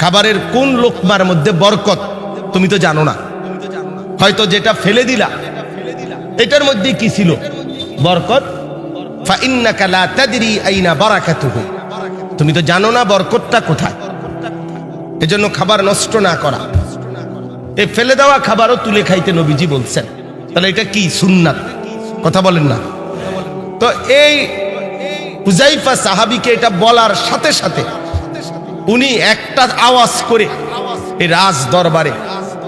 খাবারের কোন লোকমার মধ্যে বরকত, তুমি তো জানো না। হয়তো যেটা ফেলে দিলা, এটার মধ্যে কি ছিল? বরকত? তুমি তো জানো না বরকতটা কোথায়। এজন্য খাবার নষ্ট না করা। এই ফেলে দেওয়া খাবারও তুলে খাইতে নবীজি বলছেন। তাহলে এটা কি সুন্নাত? কথা বলেন না। তো এই হুজাইফা সাহাবিকে এটা বলার সাথে সাথে উনি একটা আওয়াজ করে এই রাজ দরবারে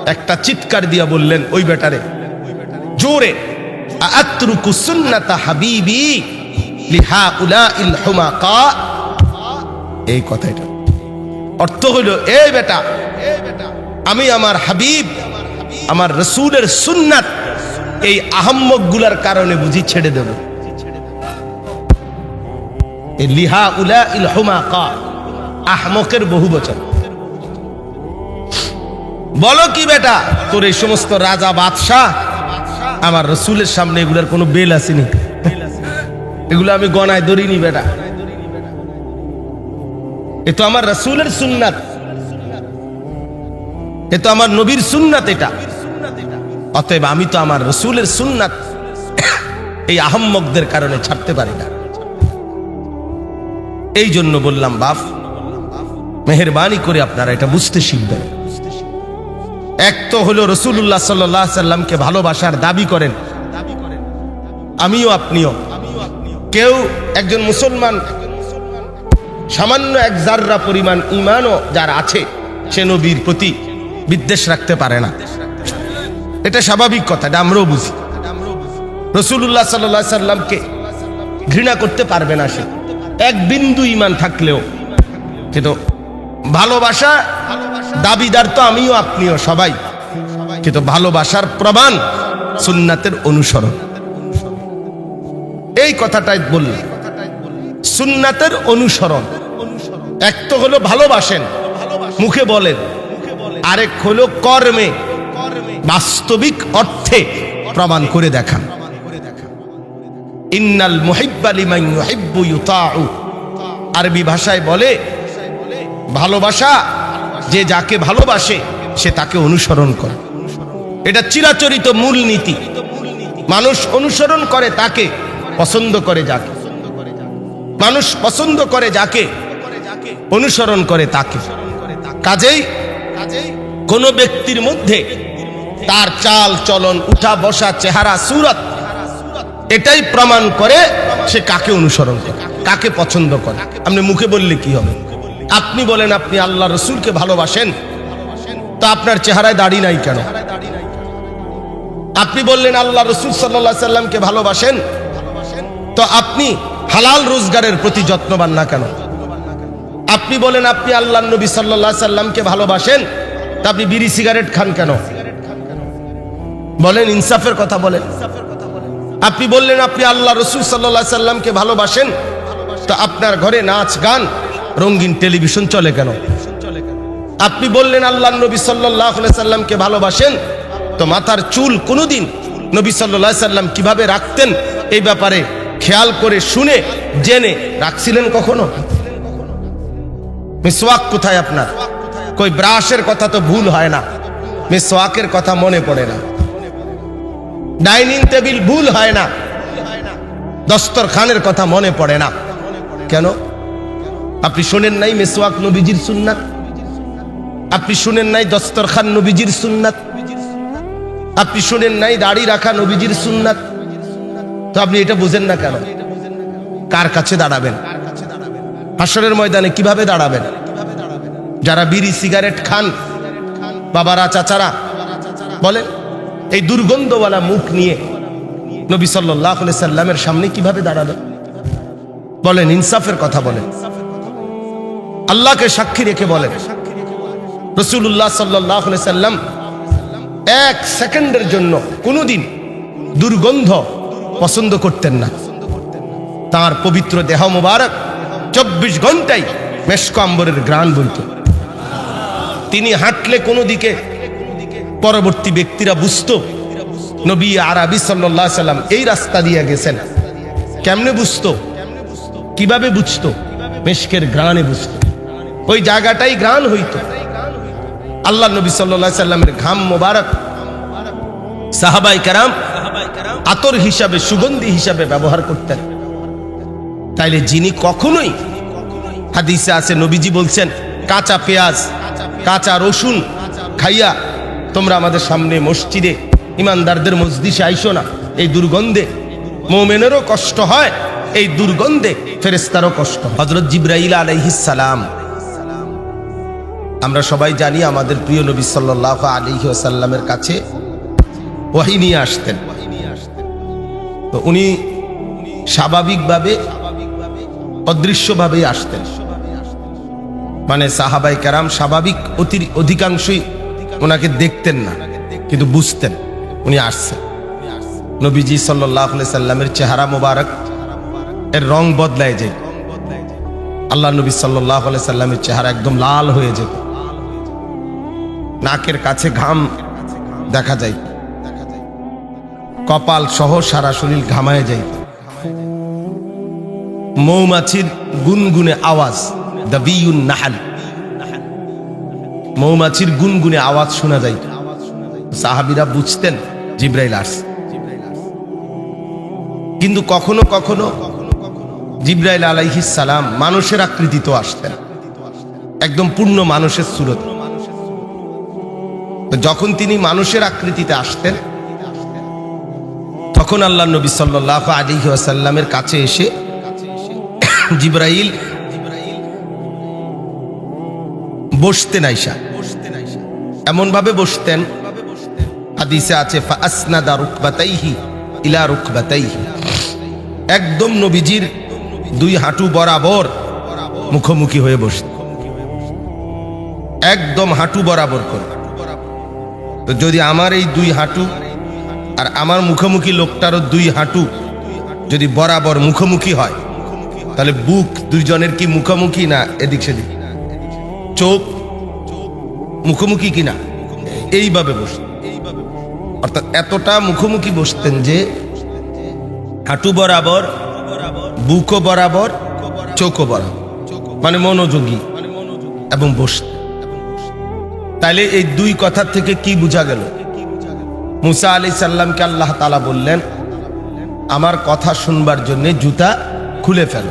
একটা চিৎকার দিয়া বললেন, ওই বেটারে, জোরে আত্রুকু সুন্নাতা হাবিবি এই কথাটা অর্থ হলো এই বেটা, আমি আমার হাবিব, আমার রসুলের সুন্নাত এই আহম্মকগুলার কারণে বুঝি ছেড়ে দেব। লিহা উলা ইল হুমাকা। আহমকের বহু বচন। বলো কি বেটা, তোর এই সমস্ত রাজা বাদশাহ, আমার রসুলের সামনে এগুলার কোনো বেল আসেনি। এগুলো আমি গনায় ধরিনি বেটা। এ তো আমার রসুলের সুন্নাত। এ তো আমার নবীর সুন্নাত এটা। অতএব আমি তো আমার রসুলের সুন্নাত এই আহম্মকদের কারণে ছাড়তে পারি না। এই জন্য বললাম বাপ মেহরবানি করে আপনারা এটা বুঝতে শিখবেন। এক তো হলো রসুল্লাহ সাল্লাহ সাল্লামকে ভালোবাসার দাবি করেন। আমিও আপনিও। কেউ একজন মুসলমান, সামান্য এক জাররা পরিমাণ ইমানও যার আছে, সে নবীর প্রতি বিদ্বেষ রাখতে পারে না। এটা স্বাভাবিক কথা, এটা আমরাও বুঝি। রসুল্লাহ সাল্লাহ সাল্লামকে ঘৃণা করতে পারবে না সে। এক বিন্দু ইমান থাকলেও, কিন্তু ভালোবাসা দাবিদার তো আমিও, আপনিও সবাই। কিন্তু ভালোবাসার প্রমাণ সুন্নাতের অনুসরণ। এই কথাটাই বললাম। সুন্নাতের অনুসরণ। এক তো হলো ভালোবাসেন, মুখে বলেন। আরেক হলো কর্মে, বাস্তবিক অর্থে প্রমাণ করে দেখান। ইন্নাল মুহিব্বালিমান ইউহিব্বু ইউতাউ। আরবি ভাষায় বলে ভালোবাসা, যে যাকে ভালোবাসে, সে তাকে অনুসরণ করে। এটা চিরাচরিত মূল নীতি মানুষ অনুসরণ করে তাকে, পছন্দ করে যাকে। মানুষ পছন্দ করে যাকে, অনুসরণ করে তাকে। কাজেই কোন ব্যক্তির মধ্যে তার চাল, চলন, উঠা, বসা, চেহারা, সুরত, এটাই প্রমাণ করে সে কাকে অনুসরণ করে, কাকে পছন্দ করে। আপনি মুখে বললে কি হবে? আপনি বলেন, আপনি আল্লাহ রসুলকে ভালোবাসেন? তা আপনার চেহারায় দাড়ি নাই কেন? আপনি বললেন, আল্লাহ রসুল সাল্লাহ সাল্লামকে ভালোবাসেন? তো আপনি হালাল রোজগারের প্রতি যত্নবান না কেন? আপনি বলেন, আপনি আল্লাহ নবী সাল্লাহ সাল্লামকে ভালোবাসেন? তা আপনি বিড়ি, সিগারেট খান কেন? বলেন, ইনসাফের কথা বলেন। আপনি বললেন, আপনি আল্লাহ রসুল সাল্লাহ সাল্লামকে ভালোবাসেন? তো আপনার ঘরে নাচ গান রঙিন টেলিভিশন চলে কেন? আপনি বললেন আল্লাহ নবী সাল্লাহ সাল্লামকে ভালোবাসেন, তো মাথার চুল কোনোদিন নবী সাল্লাহ সাল্লাম কীভাবে রাখতেন এই ব্যাপারে খেয়াল করে শুনে, জেনে রাখছিলেন কখনো? মিসওয়াক কোথায় আপনার? কই, ব্রাশের কথা তো ভুল হয় না। মিসওয়াকের কথা মনে পড়ে না। ডাইনিং টেবিল ভুল হয় না। দস্তরখানের কথা মনে পড়ে না। কেন? আপনি শোনেন নাই মেসওয়াক নবীজির সুন্নাত? আপনি শুনেন নাই দস্তরখান নবীজির সুন্নাত? আপনি শুনেন নাই দাড়ি রাখা নবীজির সুন্নাত? তো আপনি এটা বুঝেন না কেন? কার কাছে দাঁড়াবেন? হাসরের ময়দানে কীভাবে দাঁড়াবেন? যারা বিড়ি, সিগারেট খান, বাবারা, চাচারা, বলেন, এই দুর্গন্ধওয়ালা মুখ নিয়ে নবী সাল্লাহ সাল্লামের সামনে কীভাবে দাঁড়াবেন বলেন, ইনসাফের কথা বলেন। আল্লাহকে সাক্ষী রেখে বলেন। রসুল্লাহ সাল্লাহ সাল্লাম এক সেকেন্ডের জন্য কোনোদিন দুর্গন্ধ পছন্দ করতেন না। তার পবিত্র দেহ মোবারক চব্বিশ ঘন্টায় মেশক আম্বরের গ্রাণ বইত। তিনি হাঁটলে কোনো দিকে পরবর্তী ব্যক্তিরা বুঝত, নবী আরবি সাল্লাহ সাল্লাম এই রাস্তা দিয়ে গেছেন। কেমনে বুঝতো? কীভাবে বুঝতো? মেশকের গ্রাণে বুঝতো। ওই জায়গাটাই গ্রান হইতো। আল্লাহ নবী সাল্লাহ সাল্লামের ঘাম মোবারক সাহাবাই কারাম আতর হিসাবে, সুগন্ধি হিসাবে ব্যবহার করতেন। তাইলে যিনি কখনোই হাদিসে আছে, নবীজি বলছেন, কাঁচা পেঁয়াজ, কাঁচা রসুন খাইয়া তোমরা আমাদের সামনে মসজিদে, ইমানদারদের মসজিদে আইসো না। এই দুর্গন্ধে মোমেনেরও কষ্ট হয়, এই দুর্গন্ধে ফেরেস্তারও কষ্ট হজরত জিব্রাইল আলাইহিস সালাম আমরা সবাই জানি আমাদের প্রিয় নবী সাল্লাহ আলিহি আসাল্লামের কাছে ওয়াহি নিয়ে আসতেন। তো উনি স্বাভাবিকভাবে, অদৃশ্যভাবেই আসতেন। মানে সাহাবাই কারাম স্বাভাবিক অতি অধিকাংশই ওনাকে দেখতেন না, কিন্তু বুঝতেন উনি আসছেন। নবীজি সাল্লাহ সাল্লামের চেহারা মোবারক, এর রং বদলায় যায় আল্লাহ নবী সাল্লাহ সাল্লামের চেহারা একদম লাল হয়ে যেত। নাকের কাছে ঘাম দেখা যায়। কপাল সহ সারা শরীর ঘামায় যায়। মৌমাছির গুনগুনে আওয়াজ, দ্য বিউন নাহাল। মৌমাছির গুনগুনে আওয়াজ শোনা যায়। সাহাবিরা বুঝতেন জিব্রাইল আস কিন্তু কখনো কখনো জিব্রাইল আলাইহিস সালাম মানুষের আকৃতিতে আসতেন। একদম পূর্ণ মানুষের সুরত। যখন তিনি মানুষের আকৃতিতে আসতেন, তখন আল্লাহ নবী সাল্লাহ আলী আসাল্লামের কাছে এসে জিব্রাইল বসতেন আইসা এমন ভাবে বসতেন। হাদিসে আছে একদম নবীজির দুই হাঁটু বরাবর মুখোমুখি হয়ে বসত একদম হাঁটু বরাবর করে। তো যদি আমার এই দুই হাঁটু আর আমার মুখোমুখি লোকটারও দুই হাঁটু যদি বরাবর মুখোমুখি হয়, তাহলে বুক দুইজনের কি মুখোমুখি না এদিক সেদিক? চোখ মুখোমুখি কিনা? এইভাবে বস অর্থাৎ এতটা মুখোমুখি বসতেন যে হাঁটু বরাবর, বুকও বরাবর, চোখও বরাবর। মানে মনোযোগী এবং বসতেন। তাইলে এই দুই কথার থেকে কি বোঝা গেল? মুসা আলি সাল্লামকে আল্লাহ তালা বললেন, আমার কথা শুনবার জন্য জুতা খুলে ফেল।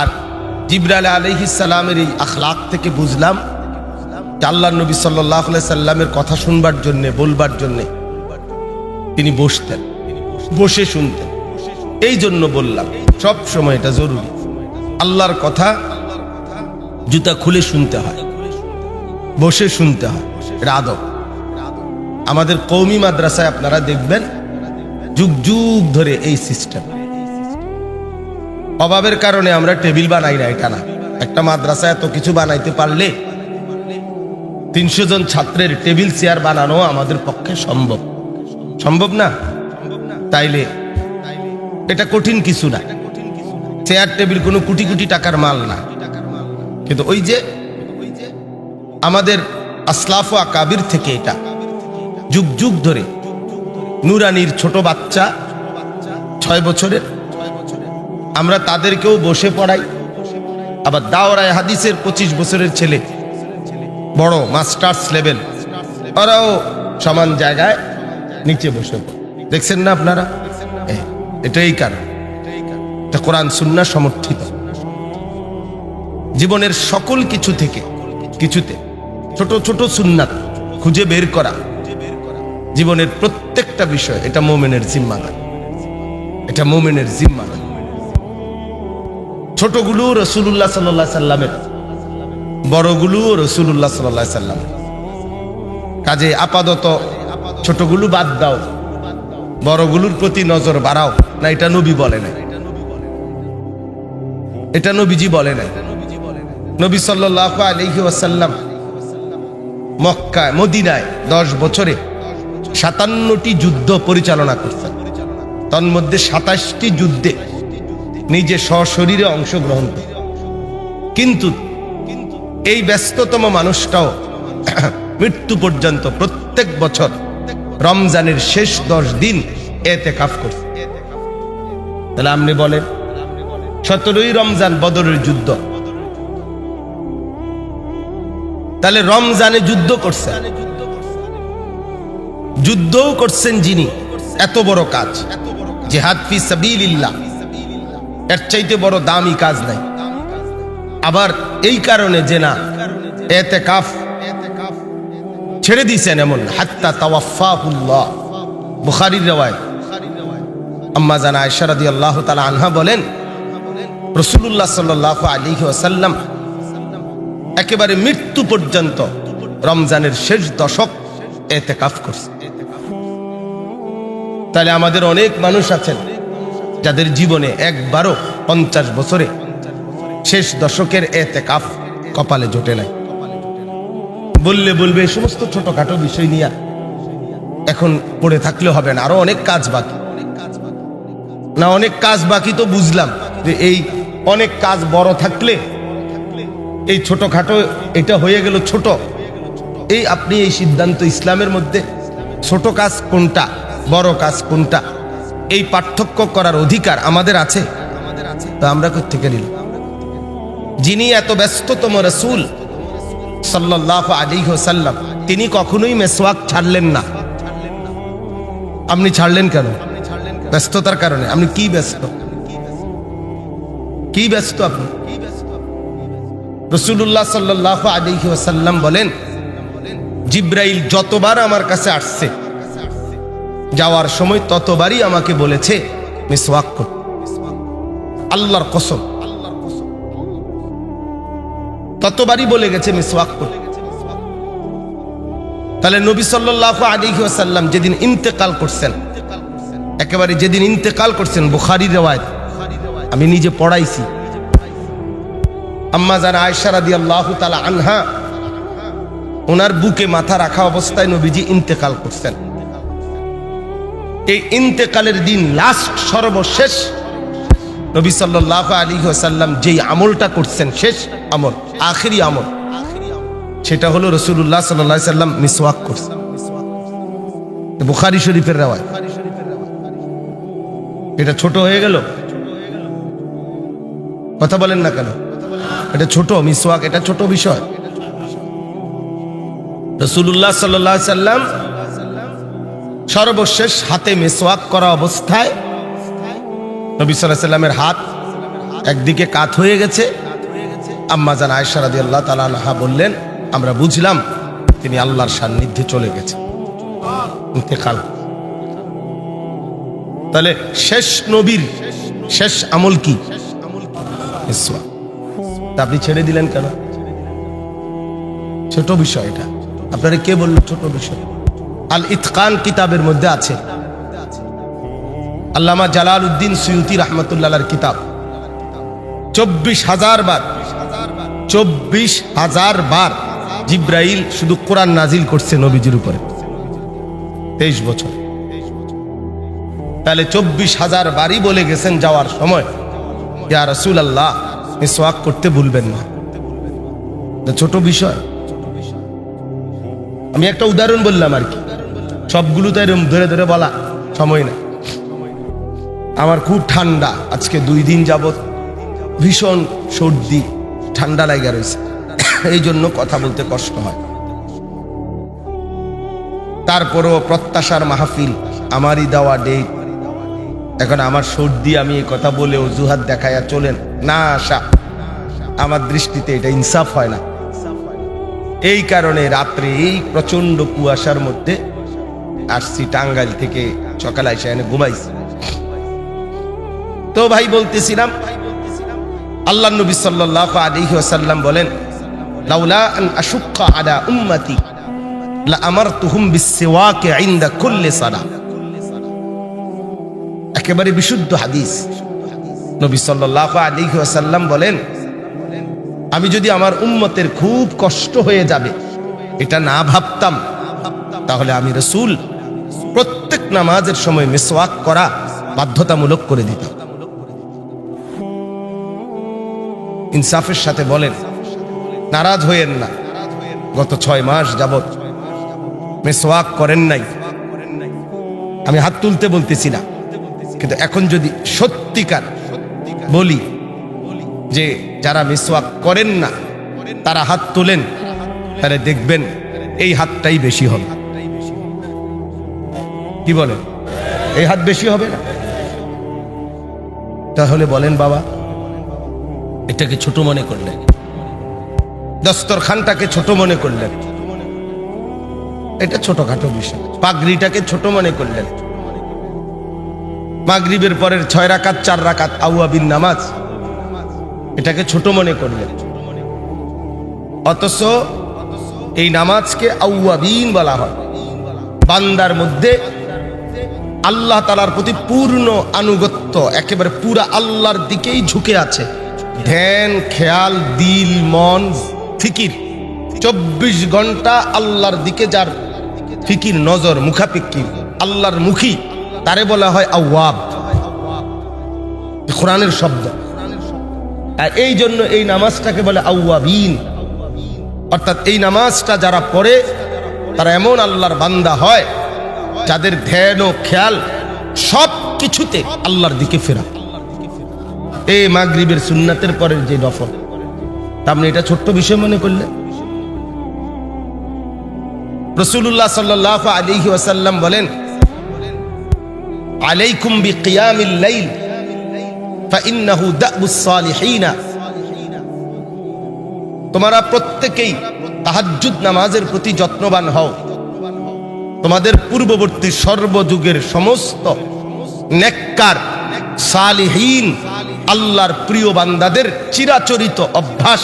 আর জিব্রাল সাল্লামের এই আখলাক থেকে বুঝলাম আল্লাহ নবী সাল্লাহ সাল্লামের কথা শুনবার জন্যে, বলবার জন্যে তিনি বসতেন, বসে শুনতেন। এই জন্য বললাম, সব সময় এটা জরুরি। আল্লাহর কথা জুতা খুলে শুনতে হয়। বসে শুনতে হয়। এটা আমাদের কৌমি মাদ্রাসায় আপনারা দেখবেন যুগ যুগ ধরে এই সিস্টেম অভাবের কারণে আমরা টেবিল বানাই না এটা না একটা মাদ্রাসায় এত কিছু বানাইতে পারলে তিনশো জন ছাত্রের টেবিল, চেয়ার বানানো আমাদের পক্ষে সম্ভব। সম্ভব না? তাইলে এটা কঠিন কিছু না। চেয়ার, টেবিল কোনো কোটি কোটি টাকার মাল না। কিন্তু ওই যে আমাদের আসলাফ ও আকাবির থেকে এটা। যুগ যুগ ধরে নুরানির ছোট বাচ্চা, ছয় বছরের। আমরা তাদেরকেও বসে পড়াই। আবার দাওরায় হাদিসের পঁচিশ বছরের ছেলে, বড় মাস্টার্স লেভেল। ওরাও সমান জায়গায় নিচে বসে দেখছেন না আপনারা? এটাই কারণ। এটা কোরআন সুন্না সমর্থিত। জীবনের সকল কিছু থেকে, কিছুতে ছোট ছোট সুন্নাত খুঁজে বের করা জীবনের প্রত্যেকটা বিষয়, এটা মোমেনের জিম্মাদার। এটা মোমেনের জিম্মাদার। ছোটগুলো রসুল্লাহ সাল্লাহ সাল্লামের, বড়গুলো রসুল্লাহ সাল্লাহ সাল্লাম কাজে আপাতত ছোটগুলো বাদ দাও, বড়গুলোর প্রতি নজর বাড়াও। না, এটা নবী বলে না এটা নবীজি বলে না নবী সাল্লাহ আলহি ওয়াসাল্লাম মক্কায়, মদিনায় দশ বছরে সাতান্নটি যুদ্ধ পরিচালনা করছেন তন্মধ্যে সাতাশটি যুদ্ধে নিজে সশরীরে অংশগ্রহণ করে কিন্তু এই ব্যস্ততম মানুষটাও মৃত্যু পর্যন্ত প্রত্যেক বছর রমজানের শেষ দশ দিন এতে কাফ করছে তাহলে আপনি বলেন, সতেরোই রমজান বদরের যুদ্ধ তাহলে রমজানে যুদ্ধ করছেন। যুদ্ধও করছেন যিনি। এত বড় কাজ। জেহাদ ফি সাবিলিল্লাহ। এর চাইতে বড় দামি কাজ নাই। আবার এই কারণে যে না এতে কাফ ছেড়ে দিয়েছেন এমন হাত্তা তাওয়াফাহুল্লাহ বুখারির রেওয়ায়। আম্মা জানা আয়সা রাদিয়াল্লাহু তাআলা আনহা বলেন রসুল্লাহ সাল্লাহ আলী ওসাল্লাম একেবারে মৃত্যু পর্যন্ত রমজানের শেষ দশক এতে কাফ করছে। তাহলে আমাদের অনেক মানুষ আছেন যাদের জীবনে একবারও পঞ্চাশ বছরে শেষ দশকের এতে কাফ কপালে জোটে নাই। বললে বলবে সমস্ত ছোটখাটো বিষয় নিয়ে এখন পড়ে থাকলে হবে না, আরও অনেক কাজ বাকি। না, অনেক কাজ বাকি তো বুঝলাম যে এই অনেক কাজ বড় থাকলে এই ছোটখাটো এটা হয়ে গেল ছোট। এই আপনি এই সিদ্ধান্ত ইসলামের মধ্যে, ছোট কাজ কোনটা, বড় কাজ কোনটা, এই পার্থক্য করার অধিকার আমাদের আছে? তো আমরা কোথেকে নিল যিনি এত ব্যস্ততম রসুল সাল্লাহ আলী সাল্লাম তিনি কখনোই মেসওয়াক ছাড়লেন না। আপনি ছাড়লেন কেন? ব্যস্ততার কারণে। আপনি কি ব্যস্ত? কি ব্যস্ত আপনি? রসুল্লাহ সাল্লাহ আলিহি ওসাল্লাম বলেন, জিব্রাইল যতবার আমার কাছে আসছে, যাওয়ার সময় ততবারই আমাকে বলেছে, মিসওয়াক আল্লাহর কসম। ততবারই বলে গেছে, মিসওয়াক কর। তাহলে নবী সাল্লাহ আলিহি ওসাল্লাম যেদিন ইন্তেকাল করছেন, একেবারে যেদিন ইন্তেকাল করছেন বুখারি রেওয়ায়ত, আমি নিজে পড়াইছি। আম্মা জানা আয়সারা দি আল্লাহ তালা আনহা ওনার বুকে মাথা রাখা অবস্থায় নবীজি ইন্তেকাল করছেন। এই ইন্তেকালের দিন লাস্ট সর্বশেষ, নবী সাল্লাহ আলী সাল্লাম যেই আমলটা করছেন, শেষ আমল, আখেরি আমল, সেটা হলো রসুল্লাহ সাল্লাহ সাল্লাম মিসওয়াক করছেন। বুখারি শরীফের রেওয়ায়। এটা ছোট হয়ে গেল? কথা বলেন না কেন? এটা ছোট, মিসওয়াক, এটা ছোট বিষয়। রসুল্লাহ সাল্লাহ সাল্লাম সর্বশেষ হাতে মিসওয়াক করা অবস্থায় নবী সাল্লাহ সাল্লামের হাত একদিকে কাত হয়ে গেছে। আম্মা জান আয়সারাদি আল্লাহ তালা বললেন, আমরা বুঝলাম তিনি আল্লাহর সান্নিধ্যে চলে গেছে। ইন্তেকাল। তাহলে শেষ নবীর শেষ আমল কি? মিসওয়াক। তা আপনি ছেড়ে দিলেন কেন? ছোট বিষয় এটা। আপনারা কে বলল ছোট বিষয়? আল ইতকান কিতাবের মধ্যে আছে। আল্লামা জালাল উদ্দিন সৈয়দি রহমতুল্লাহর কিতাব। চব্বিশ হাজার বার, চব্বিশ হাজার বার জিব্রাইল শুধু কোরআন নাজিল করছে নবীজির উপরে। তেইশ বছর। তাহলে চব্বিশ হাজার বারই বলে গেছেন যাওয়ার সময়, ইয়া রসুল আল্লাহ মিসওয়াক করতে ভুলবেন না। ছোট বিষয়। আমি একটা উদাহরণ বললাম আর কি। সবগুলো তো এরকম ধরে ধরে বলা সময় না আমার খুব ঠান্ডা। আজকে দুই দিন যাবত ভীষণ সর্দি, ঠান্ডা লাগা রয়েছে। এই জন্য কথা বলতে কষ্ট হয়। তারপরও প্রত্যাশার মাহফিল আমারই দেওয়া ডেট এখন আমার সর্দি, আমি এই কথা বলে অজুহাত দেখাইয়া চলেন। না আসা। আমার দৃষ্টিতে এটা ইনসাফ হয় না। এই কারণে রাত্রে এই প্রচণ্ড কুয়াশার মধ্যে আসছি টাঙ্গাইল থেকে সকালে এসে এনে ঘুমাইছি। তো ভাই বলতেছিলাম, আল্লাহ নবী সাল্লাহ আলাইহি ওয়াসাল্লাম বলেন, লাউলা আন আশুক্কা আলা উম্মতি, লা আমারতুহুম বিসওয়াকি ইনদা কুল্লি সালাহ একেবারে বিশুদ্ধ হাদিস। নবী সাল্লাহ আলাইহি ওয়াসাল্লাম বলেন, আমি যদি আমার উম্মতের খুব কষ্ট হয়ে যাবে, এটা না ভাবতাম, তাহলে আমি রসুল প্রত্যেক নামাজের সময় মিসওয়াক করা বাধ্যতামূলক করে দিতাম। ইনসাফের সাথে বলেন, নারাজ হইয়েন না, গত ছয় মাস যাবৎ মেসওয়াক করেন নাই। আমি হাত তুলতে বলতেছি না, কিন্তু এখন যদি সত্যিকার বলি যে যারা মিসওয়াক করেন না, তারা হাত তোলেন তাহলে দেখবেন এই হাতটাই বেশি হবে। কি বলেন? এই হাত বেশি হবে না? তাহলে বলেন বাবা, এটাকে ছোট মনে করলেন। দস্তরখানটাকে ছোট মনে করলেন। এটা ছোটখাটো বিষয়। পাগড়িটাকে ছোট মনে করলেন। মাগরিবের পরের ছয় রাকাত, চার রাকাত আউয়াবিন নামাজ। এটাকে ছোট মনে করলেন। অথচ এই নামাজকে আউয়াবিন বলা হয়। বান্দার মধ্যে আল্লাহ তালার প্রতি পূর্ণ আনুগত্য একেবারে পুরা আল্লাহর দিকেই ঝুঁকে আছে। ধ্যান, খেয়াল, দিল, মন, ফিকির, চব্বিশ ঘণ্টা আল্লাহর দিকে যার ফিকির, নজর মুখাপিকির আল্লাহর মুখী। তারে বলা হয় আওয়াব। কোরআনের শব্দ। আর এই জন্য এই নামাজটাকে বলে আউয়াবিন অর্থাৎ এই নামাজটা যারা পড়ে, তারা এমন আল্লাহর বান্দা হয়, যাদের ধ্যান ও খেয়াল সব কিছুতে আল্লাহর দিকে ফেরা। এই মাগরিবের সুন্নাতের পরের যে নফল। তা আপনি এটা ছোট্ট বিষয় মনে করলেন? রসুল্লাহ সাল্লাহ আলিহি ওয়াসাল্লাম বলেন আলাইকুম বি কিয়ামিল লাইল, ফাইন্নাহু দাবুস সালিহিনা। তোমরা প্রত্যেকেই তাহাজ্জুদ নামাজের প্রতি যত্নবান হও। তোমাদের পূর্ববর্তী সর্বযুগের সমস্ত নেককার, সালিহীন, আল্লাহর প্রিয় বান্দাদের চিরাচরিত অভ্যাস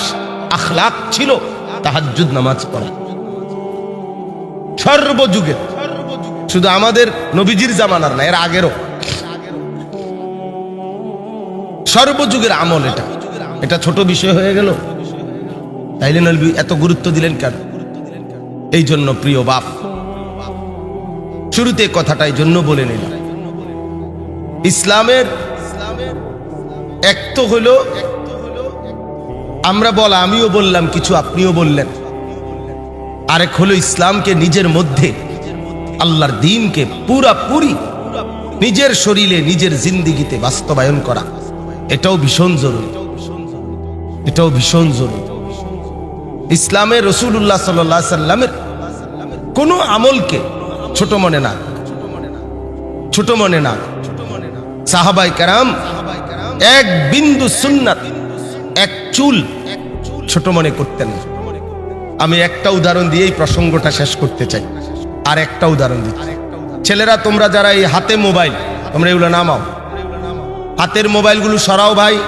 আখলাক ছিল তাহাজ্জুদ নামাজ পড়া। সর্বযুগের শুধু আমাদের নবীজির জামানার না, এর আগেরও। সর্বযুগের আমল এটা। এটা ছোট বিষয় হয়ে গেল। তাইলে নবী এত গুরুত্ব দিলেন কেন? এই জন্য প্রিয় বাপ, শুরুতে কথাটা এই জন্য বলে নিলাম। ইসলামের এক তো হলো, আমরা বলা, আমিও বললাম, কিছু আপনিও বললেন। আরেক হলো ইসলামকে নিজের মধ্যে আল্লাহর দিনকে পুরাপুরি নিজের শরীরে, নিজের জিন্দিগিতে বাস্তবায়ন করা। এটাও ভীষণ জরুরি। এটাও ভীষণ জরুরি। ইসলামের রসুল্লাহ সাল্লাহ সাল্লামের কোনো আমলকে ছোট মনে না, ছোট মনে না। সাহাবাই কারাম এক বিন্দু সুন্নাত, এক চুল ছোট মনে করতেন আমি একটা উদাহরণ দিয়েই প্রসঙ্গটা শেষ করতে চাই। আর একটা উদাহরণ দিচ্ছি। ছেলেরা, তোমরা যারা এই হাতে মোবাইল, তোমরা এগুলো নামাও। হাতের মোবাইলগুলো সরাও ভাই।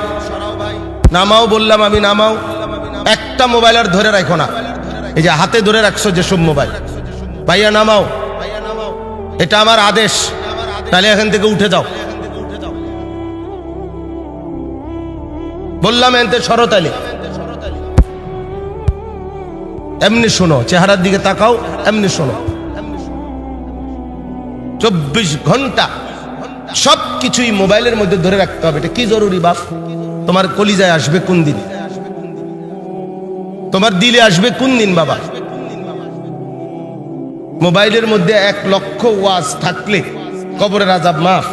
নামাও বললাম আমি, নামাও। একটা মোবাইল আর ধরে রাখো না। এই যে হাতে ধরে রাখছো যেসব মোবাইল। ভাইয়া, নামাও। এটা আমার আদেশ। তাহলে এখান থেকে উঠে যাও। বললাম, এনতে সরতালে এমনি শোনো, চেহারার দিকে তাকাও, এমনি শোনো। চব্বিশ ঘণ্টা সব কিছুই মোবাইলের মধ্যে ধরে রাখতে হবে। এটা কি জরুরি বাপ? তোমার কলিজায় আসবে কোন দিন? তোমার দিলে আসবে কোন দিন বাবা? মোবাইলের মধ্যে এক লক্ষ ওয়াজ থাকলে কবরের আজাব মাফ।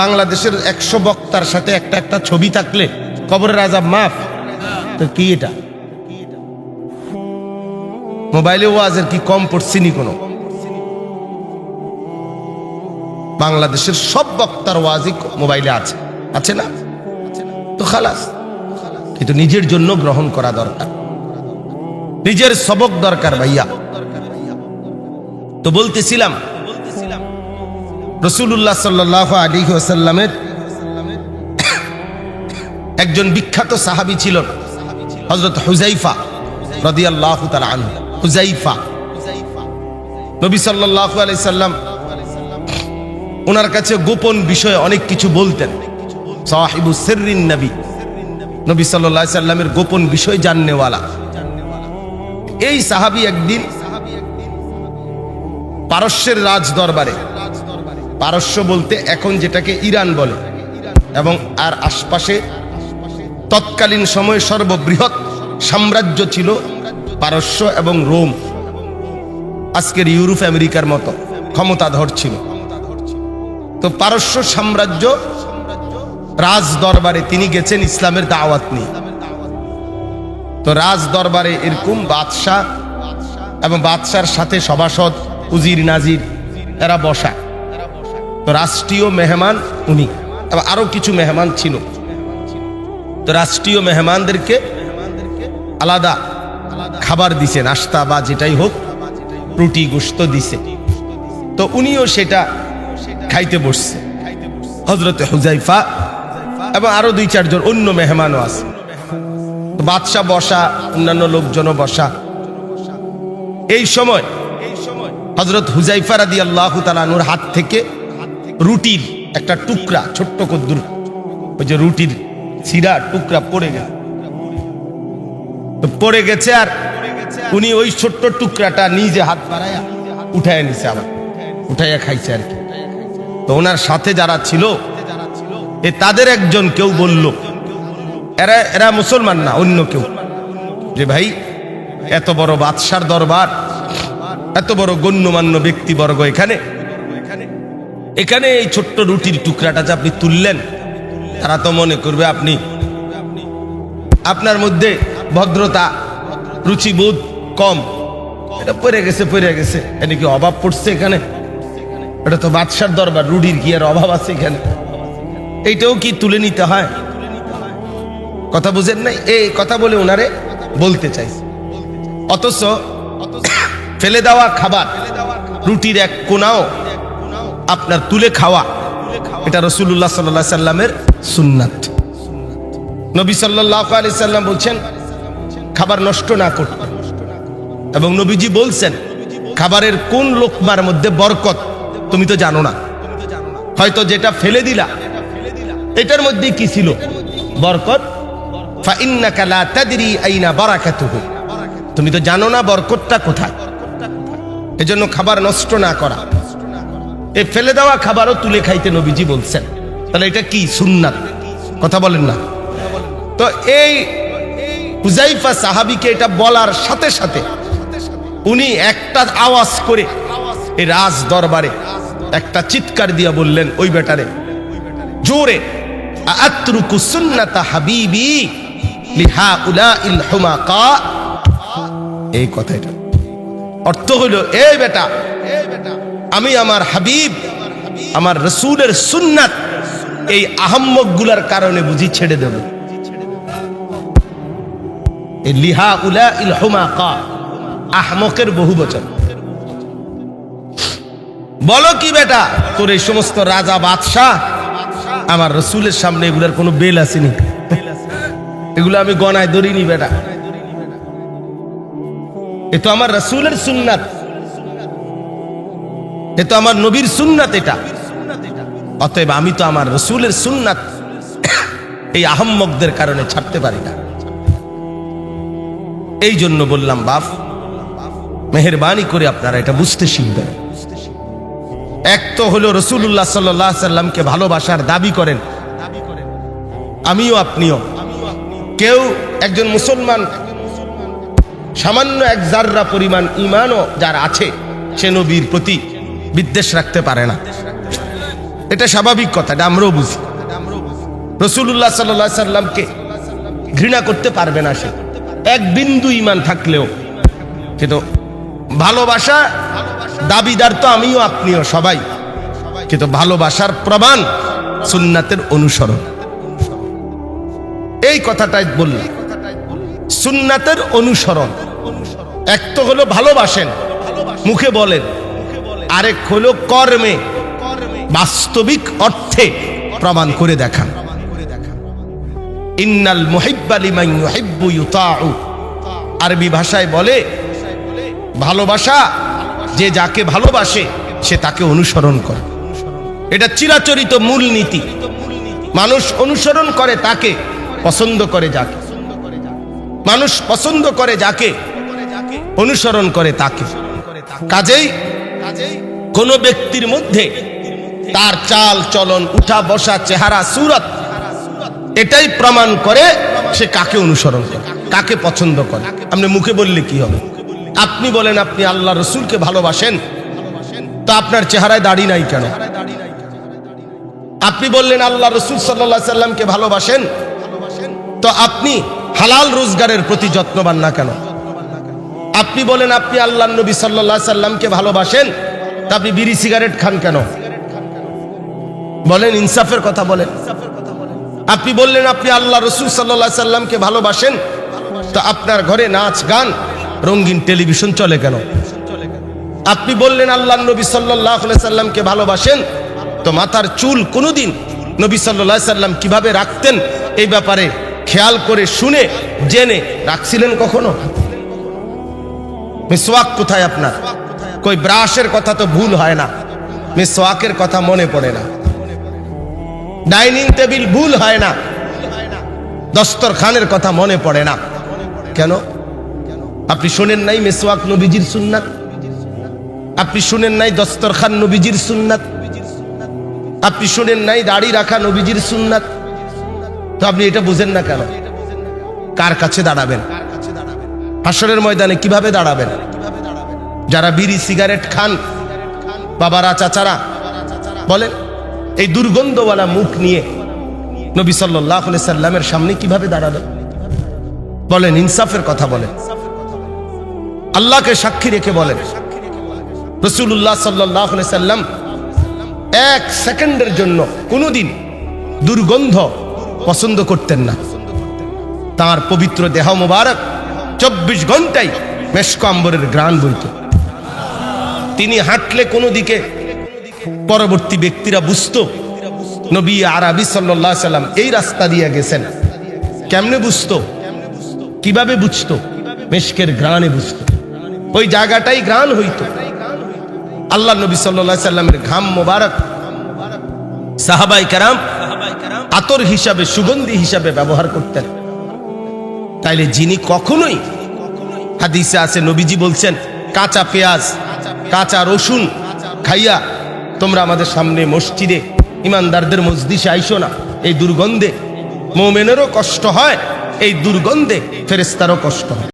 বাংলাদেশের একশো বক্তার সাথে একটা একটা ছবি থাকলে কবরের আজাব মাফ। তো কি এটা? মোবাইলে ওয়াজের কি কম পড়ছিনি কোনো? বাংলাদেশের সব বক্তার ওয়াজই মোবাইলে আছে। আছে না? তো খালাস, কিন্তু নিজের জন্য গ্রহণ করা দরকার। নিজের সবক দরকার ভাইয়া। তো বলতেছিলাম রসুল্লাহ সাল্লাহ আলী ওসাল্লামের একজন বিখ্যাত সাহাবি ছিল হজরত হুজাইফা রদি আল্লাহ আনহু। হুজাইফা নবী সাল্লাহ আলি সাল্লাম ওনার কাছে গোপন বিষয়ে অনেক কিছু বলতেন। সাহিবু সেরিন নবী। নবী সাল্লাহ সাল্লামের গোপন বিষয় জাননেওয়ালা। এই সাহাবি একদিন পারস্যের রাজ দরবারে পারস্য বলতে এখন যেটাকে ইরান বলে, এবং আর আশপাশে তৎকালীন সময়ে সর্ববৃহৎ সাম্রাজ্য ছিল পারস্য এবং রোম। আজকের ইউরোপ আমেরিকার মতো ক্ষমতাধর ছিল। তো পারস্য সাম্রাজ্য রাজ দরবারে তিনি গেছেন ইসলামের দাওয়াত নিয়ে। তো রাজ দরবারে এরকম বাদশাহ এবং বাদশার সাথে সভাসদ উজির নাজির, এরা বসা। তো রাষ্ট্রীয় মেহমান উনি, এবং আরও কিছু মেহমান ছিল। তো রাষ্ট্রীয় মেহমানদেরকে আলাদা খাবার দিছে নাস্তা বা যেটাই হোক, রুটি, গোস্ত দিছে। তো উনিও সেটা খাইতে বসছে। হজরতে হুজাইফা এবং আরও দুই চারজন অন্য মেহমানও আছে। বাদশাহ বসা, অন্যান্য লোকজনও বসা। এই সময় হজরত হুজাইফা রাদি আল্লাহ তালানুর হাত থেকে রুটির একটা টুকরা, ছোট্ট কদ্দুর, ওই যে রুটির সিরা টুকরা পড়ে তো পড়ে গেছে আর উনি ওই ছোট্ট টুকরাটা নিজে হাত বাড়াইয়া উঠাইয়া নিছে আবার। উঠাইয়া খাইছে আর কি। তো ওনার সাথে যারা ছিল, এ তাদের একজন কেউ বলল, এরা এরা মুসলমান না, অন্য কেউ। যে ভাই, এত বড় বাদশার দরবার, এত বড় গণ্যমান্য ব্যক্তিবর্গ এখানে। এখানে এই ছোট্ট রুটির টুকরাটা যে আপনি তুললেন, তারা তো মনে করবে আপনি, আপনার মধ্যে ভদ্রতা, রুচিবোধ কম। এটা পড়ে গেছে পড়ে গেছে। এটা কি অভাব পড়ছে এখানে? এটা তো বাদশার দরবার রুটির কি আর অভাব আছে এখানে? এইটাও কি তুলে নিতে হয়? কথা বুঝেন নাই? এই কথা বলে ওনারে বলতে চাই অথচ ফেলে দেওয়া খাবার, রুটির এক কোনাও আপনার তুলে খাওয়া, এটা রসুল্লাহ সাল্লাহ সাল্লামের সুন্নাত। নবী সাল্লাহ আলি সাল্লাম বলছেন, খাবার নষ্ট না করতে। এবং নবীজি বলছেন, খাবারের কোন লোকমার মধ্যে বরকত তুমি তো জানো না। হয়তো যেটা ফেলে দিলা, এটার মধ্যে কি ছিল? বরকত? তুমি তো জানো না বরকতটা কোথায়। এজন্য খাবার নষ্ট না করা। এই ফেলে দেওয়া খাবারও তুলে খাইতে নবীজি বলছেন। তাহলে এটা কি সুন্নাত? কথা বলেন না। তো এই হুজাইফা সাহাবিকে এটা বলার সাথে সাথে উনি একটা আওয়াজ করে এই রাজ দরবারে একটা চিৎকার দিয়া বললেন, ওই বেটারে, জোরে আত্রুকু সুন্নাতা হাবিবি এই কথাটা অর্থ হলো এই বেটা, আমি আমার হাবিব, আমার রসুলের সুন্নাত, এই আহম্মকগুলার কারণে বুঝি ছেড়ে দেব। লিহা উলা ইল হুমাকা, আহমকের বহু বচন বলো কি বেটা? তোর এই সমস্ত রাজা বাদশাহ, আমার রসুলের সামনে এগুলার কোনো বেল আসেনি। এগুলো আমি গনায় ধরিনি বেটা। এ তো আমার রসুলের সুন্নাত। এ তো আমার নবীর সুন্নাত এটা। অতএব আমি তো আমার রসুলের সুন্নাত এই আহম্মকদের কারণে ছাড়তে পারি না। এই জন্য বললাম, বাপ, মেহরবানি করে আপনারা এটা বুঝতে শিখবেন। এক তো হলো রসুল্লাহ সাল্লাহ সাল্লামকে ভালোবাসার দাবি করেন। আমিও আপনিও। কেউ একজন মুসলমান, সামান্য এক জাররা পরিমাণ ইমানও যার আছে, সে নবীর প্রতি বিদ্বেষ রাখতে পারে না। এটা স্বাভাবিক কথা, এটা আমরাও বুঝি। রসুল্লাহ সাল্লাহ সাল্লামকে ঘৃণা করতে পারবে না সে। এক বিন্দু ইমান থাকলেও কিন্তু ভালোবাসা দাবিদার তো আমিও, আপনিও সবাই। কিন্তু ভালোবাসার প্রমাণ সুন্নাতের অনুসরণ। এই কথাটাই বললাম। সুন্নাতের অনুসরণ। এক তো হলো ভালোবাসেন, মুখে বলেন। আরেক হলো কর্মে, বাস্তবিক অর্থে প্রমাণ করে দেখান। ইন্নাল ইউতাউ। আরবি ভাষায় বলে, ভালোবাসা যে যাকে ভালোবাসে, সে তাকে অনুসরণ করে। এটা চিরাচরিত মূল নীতি মানুষ অনুসরণ করে তাকে, পছন্দ করে যাকে। মানুষ পছন্দ করে যাকে, অনুসরণ করে তাকে। কাজেই কোন ব্যক্তির মধ্যে তার চাল, চলন, উঠা, বসা, চেহারা, সুরত, এটাই প্রমাণ করে সে কাকে অনুসরণ করে, কাকে পছন্দ করে। আপনি মুখে বললে কি হবে? আপনি বলেন, আপনি আল্লাহ রসুলকে ভালোবাসেন? তো আপনার চেহারায় দাড়ি নাই কেন? আপনি বললেন, আল্লাহ রসুল সাল্লাহ সাল্লামকে ভালোবাসেন? তো আপনি হালাল রোজগারের প্রতি যত্নবান না কেন? আপনি বলেন, আপনি আল্লাহ নবী সাল্লাহ সাল্লামকে ভালোবাসেন? তা আপনি বিড়ি, সিগারেট খান কেন? বলেন, ইনসাফের কথা বলেন। আপনি বললেন, আপনি আল্লাহ রসুল সাল্লাহ সাল্লামকে ভালোবাসেন? তো আপনার ঘরে নাচ গান? রঙিন টেলিভিশন চলে কেন? আপনি বললেন আল্লাহ নবী সাল্লাহ সাল্লামকে ভালোবাসেন, তো মাথার চুল কোনোদিন নবী সাল্লাহ সাল্লাম কীভাবে রাখতেন এই ব্যাপারে খেয়াল করে শুনে, জেনে রাখছিলেন কখনো? মিসওয়াক কোথায় আপনার? কই, ব্রাশের কথা তো ভুল হয় না। মিসওয়াকের কথা মনে পড়ে না। ডাইনিং টেবিল ভুল হয় না। দস্তরখানের কথা মনে পড়ে না। কেন? আপনি শোনেন নাই মেসোয়াক নবীজির সুন্নাত? আপনি শুনেন নাই দস্তরখান নবীজির সুন্নাত? আপনি শুনেন নাই দাড়ি রাখা নবীজির সুন্নাত? তো আপনি এটা বুঝেন না কেন? কার কাছে দাঁড়াবেন? হাসরের ময়দানে কীভাবে দাঁড়াবেন? যারা বিড়ি, সিগারেট খান, বাবারা, চাচারা, বলেন, এই দুর্গন্ধওয়ালা মুখ নিয়ে নবী সাল্লাহ সাল্লামের সামনে কীভাবে দাঁড়াবেন? বলেন, ইনসাফের কথা বলেন। আল্লাহকে সাক্ষী রেখে বলেন। রসুল্লাহ সাল্লাহ সাল্লাম এক সেকেন্ডের জন্য কোনোদিন দুর্গন্ধ পছন্দ করতেন না। তার পবিত্র দেহ মোবারক চব্বিশ ঘন্টাই মেশক আম্বরের গ্রাণ বইত। তিনি হাঁটলে কোনো দিকে পরবর্তী ব্যক্তিরা বুঝতো, নবী আরবি সাল্লাহ সাল্লাম এই রাস্তা দিয়ে গেছেন। কেমনে বুঝতো? কীভাবে বুঝতো? মেশকের গ্রাণে বুঝতো। ওই জায়গাটাই গ্রাণ হইতো। আল্লাহ নবী সাল্লাহ সাল্লামের ঘাম মোবারক সাহাবাই কারাম আতর হিসাবে, সুগন্ধি হিসাবে ব্যবহার করতেন। তাইলে যিনি কখনোই হাদিসে আছে, নবীজি বলছেন, কাঁচা পেঁয়াজ, কাঁচা রসুন খাইয়া তোমরা আমাদের সামনে মসজিদে, ইমানদারদের মসজিদে আইসো না। এই দুর্গন্ধে মোমেনেরও কষ্ট হয়, এই দুর্গন্ধে ফেরেস্তারও কষ্ট হয়।